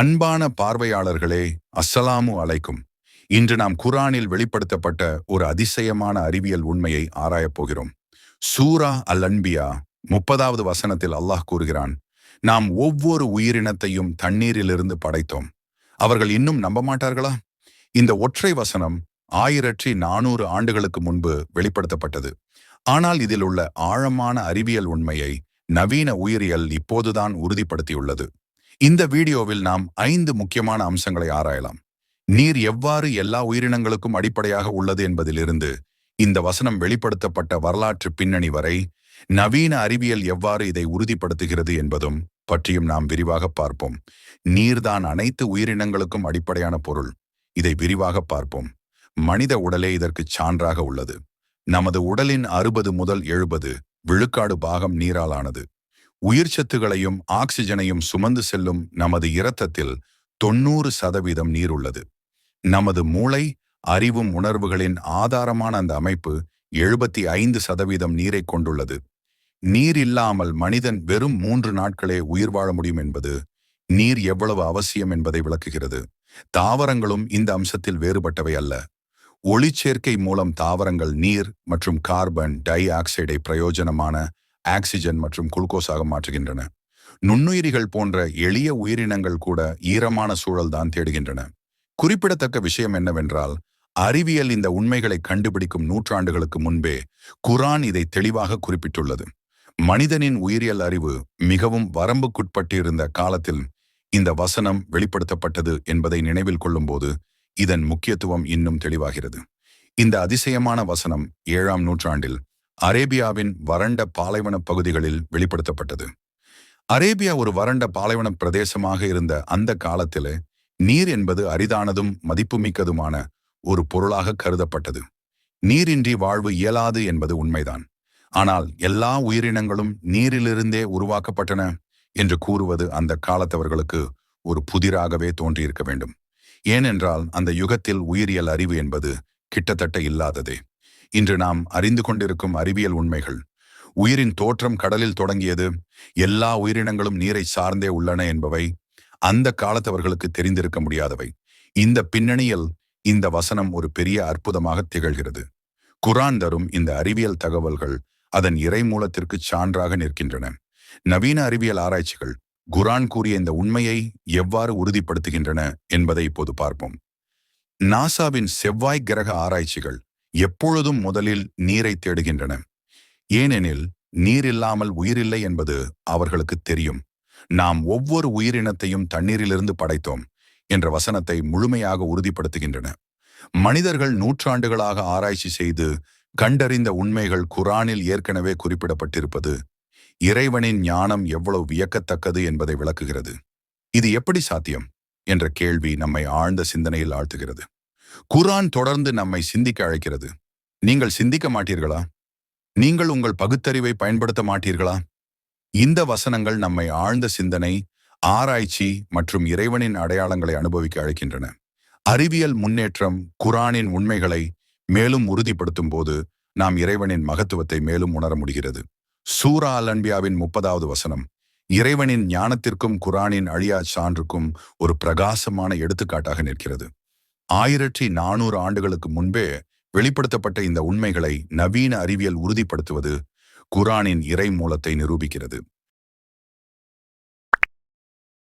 அன்பான பார்வையாளர்களே அஸ்ஸலாமு அலைக்கும். இன்று நாம் குரானில் வெளிப்படுத்தப்பட்ட ஒரு அதிசயமான அறிவியல் உண்மையை ஆராயப் போகிறோம். சூரா அல் அன்பியா முப்பதாவது வசனத்தில் அல்லாஹ் கூறுகிறான் நாம் ஒவ்வொரு உயிரினத்தையும் தண்ணீரிலிருந்து படைத்தோம். அவர்கள் இன்னும் நம்ப மாட்டார்களா இந்த ஒற்றை வசனம் ஆயிரற்றி நானூறு ஆண்டுகளுக்கு முன்பு வெளிப்படுத்தப்பட்டது. ஆனால் இதில் உள்ள ஆழமான அறிவியல் உண்மையை நவீன உயிரியல் இப்போதுதான் உறுதிப்படுத்தியுள்ளது. இந்த வீடியோவில் நாம் ஐந்து முக்கியமான அம்சங்களை ஆராயலாம். நீர் எவ்வாறு எல்லா உயிரினங்களுக்கும் அடிப்படையாக உள்ளது என்பதிலிருந்து இந்த வசனம் வெளிப்படுத்தப்பட்ட வரலாற்று பின்னணி வரை நவீன அறிவியல் எவ்வாறு இதை உறுதிப்படுத்துகிறது என்பதும் பற்றியும் நாம் விரிவாக பார்ப்போம். நீர்தான் அனைத்து உயிரினங்களுக்கும் அடிப்படையான பொருள். இதை விரிவாக பார்ப்போம். மனித உடலே இதற்கு சான்றாக உள்ளது. நமது உடலின் அறுபது முதல் எழுபது விழுக்காடு பாகம் நீராலானது. உயிர் சத்துகளையும் ஆக்சிஜனையும் சுமந்து செல்லும் நமது இரத்தத்தில் தொண்ணூறு சதவீதம் நீர் உள்ளது. நமது மூளை அறிவும் உணர்வுகளின் ஆதாரமான அந்த அமைப்பு எழுபத்தி ஐந்து சதவீதம் நீரை கொண்டுள்ளது. நீர் இல்லாமல் மனிதன் வெறும் மூன்று நாட்களே உயிர் வாழ முடியும் என்பது நீர் எவ்வளவு அவசியம் என்பதை விளக்குகிறது. தாவரங்களும் இந்த அம்சத்தில் வேறுபட்டவை அல்ல. ஒளிச்சேர்க்கை மூலம் தாவரங்கள் நீர் மற்றும் கார்பன் டை ஆக்சைடை பிரயோஜனமான ஆக்சிஜன் மற்றும் குளுக்கோஸாக மாற்றுகின்றன. நுண்ணுயிரிகள் போன்ற எளிய உயிரினங்கள் கூட ஈரமான சூழல் தான் தேடுகின்றன. குறிப்பிடத்தக்க விஷயம் என்னவென்றால் அறிவியல் இந்த உண்மைகளை கண்டுபிடிக்கும் நூற்றாண்டுகளுக்கு முன்பே குரான் இதை தெளிவாக குறிப்பிட்டுள்ளது. மனிதனின் உயிரியல் அறிவு மிகவும் வரம்புக்குட்பட்டிருந்த காலத்தில் இந்த வசனம் வெளிப்படுத்தப்பட்டது என்பதை நினைவில் கொள்ளும்போது இதன் முக்கியத்துவம் இன்னும் தெளிவாகிறது. இந்த அதிசயமான வசனம் ஏழாம் நூற்றாண்டில் அரேபியாவின் வறண்ட பாலைவன பகுதிகளில் வெளிப்படுத்தப்பட்டது. அரேபியா ஒரு வறண்ட பாலைவன பிரதேசமாக இருந்த அந்த காலத்திலே நீர் என்பது அரிதானதும் மதிப்புமிக்கதுமான ஒரு பொருளாக கருதப்பட்டது. நீரின்றி வாழ்வு இயலாது என்பது உண்மைதான். ஆனால் எல்லா உயிரினங்களும் நீரிலிருந்தே உருவாக்கப்பட்டன என்று கூறுவது அந்த காலத்தவர்களுக்கு ஒரு புதிராகவே தோன்றியிருக்க வேண்டும். ஏனென்றால் அந்த யுகத்தில் உயிரியல் அறிவு என்பது கிட்டத்தட்ட இல்லாததே. இன்று நாம் அறிந்து கொண்டிருக்கும் அறிவியல் உண்மைகள். உயிரின் தோற்றம் கடலில் தொடங்கியது எல்லா உயிரினங்களும் நீரை சார்ந்தே உள்ளன என்பவை அந்த காலத்தவர்களுக்கு தெரிந்திருக்க முடியாதவை. இந்த பின்னணியில் இந்த வசனம் ஒரு பெரிய அற்புதமாக திகழ்கிறது. குரான் தரும் இந்த அறிவியல் தகவல்கள் அதன் இறை மூலத்திற்கு சான்றாக நிற்கின்றன. நவீன அறிவியல் ஆராய்ச்சிகள் குரான் கூறிய இந்த உண்மையை எவ்வாறு உறுதிப்படுத்துகின்றன என்பதை இப்போது பார்ப்போம். நாசாவின் செவ்வாய் கிரக ஆராய்ச்சிகள் எப்பொழுதும் முதலில் நீரை தேடுகின்றன. ஏனெனில் நீர் இல்லாமல் உயிரில்லை என்பது அவர்களுக்கு தெரியும். நாம் ஒவ்வொரு உயிரினத்தையும் தண்ணீரிலிருந்து படைத்தோம் என்ற வசனத்தை முழுமையாக உறுதிப்படுத்துகின்றன. மனிதர்கள் நூற்றாண்டுகளாக ஆராய்ச்சி செய்து கண்டறிந்த உண்மைகள் குரானில் ஏற்கனவே குறிப்பிடப்பட்டிருப்பது இறைவனின் ஞானம் எவ்வளவு வியக்கத்தக்கது என்பதை விளக்குகிறது. இது எப்படி சாத்தியம்? என்ற கேள்வி நம்மை ஆழ்ந்த சிந்தனையில் ஆழ்த்துகிறது. குரான் தொடர்ந்து நம்மை சிந்திக்க அழைக்கிறது. நீங்கள் சிந்திக்க மாட்டீர்களா? நீங்கள் உங்கள் பகுத்தறிவை பயன்படுத்த மாட்டீர்களா? இந்த வசனங்கள் நம்மை ஆழ்ந்த சிந்தனை ஆராய்ச்சி மற்றும் இறைவனின் அடையாளங்களை அனுபவிக்க அழைக்கின்றன. அறிவியல் முன்னேற்றம் குரானின் உண்மைகளை மேலும் உறுதிப்படுத்தும் போது நாம் இறைவனின் மகத்துவத்தை மேலும் உணர முடிகிறது. சூரா அல் அன்பியாவின் முப்பதாவது வசனம் இறைவனின் ஞானத்திற்கும் குரானின் அழியா சான்றுக்கும் ஒரு பிரகாசமான எடுத்துக்காட்டாக நிற்கிறது. ஆயிரத்தி நானூறு ஆண்டுகளுக்கு முன்பே வெளிப்படுத்தப்பட்ட இந்த உண்மைகளை நவீன அறிவியல் உறுதிப்படுத்துவது குரானின் இறை மூலத்தை நிரூபிக்கிறது.